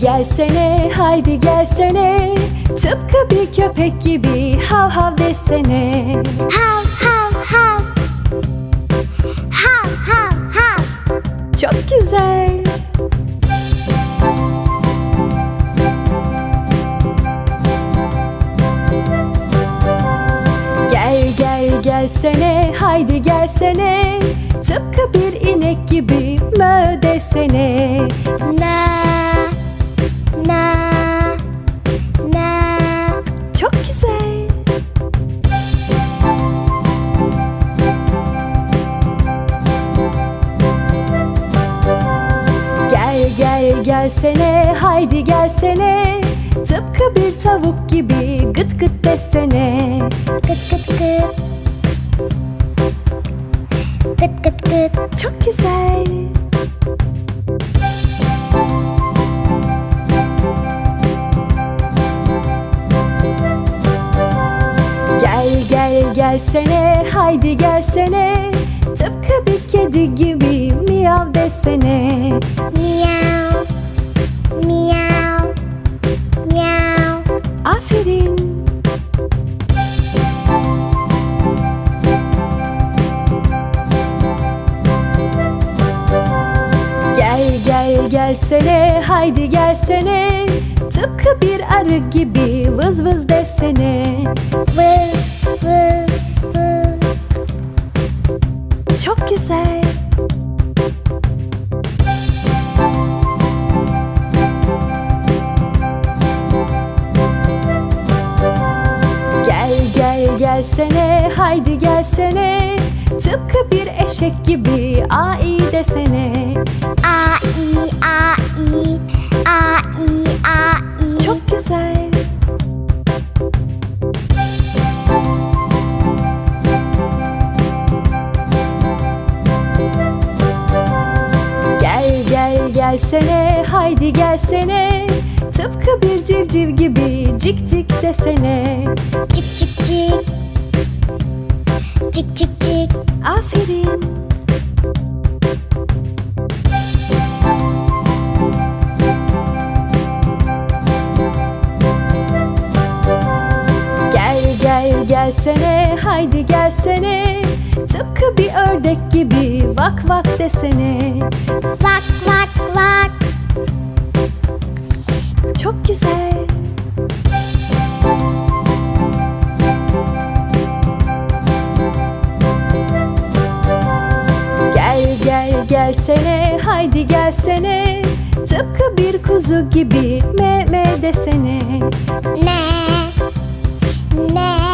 gelsene haydi gelsene Tıpkı bir köpek gibi hav hav desene Hav hav hav. Hav hav hav. Çok güzel Gel gel gelsene haydi gelsene Tıpkı bir inek gibi mö desene Na. Gel gel gelsene haydi gelsene Tıpkı bir tavuk gibi gıt gıt desene Gıt gıt gıt. Gıt gıt gıt. Çok güzel Gel gel gelsene haydi gelsene gelsene haydi gelsene Tıpkı bir arı gibi vız vız desene Vız vız vız. Çok güzel Gel gel gelsene haydi gelsene Tıpkı bir eşek gibi ai desene A i a i. gelsene haydi gelsene Tıpkı bir civciv gibi cik cik desene Cik cik cik. Cik cik cik. Aferin Gel gel gelsene haydi gelsene Tıpkı bir ördek gibi vak vak desene vak vak. Çok güzel. Gel gel gelsene haydi gelsene. Tıpkı bir kuzu gibi me me desene. Me.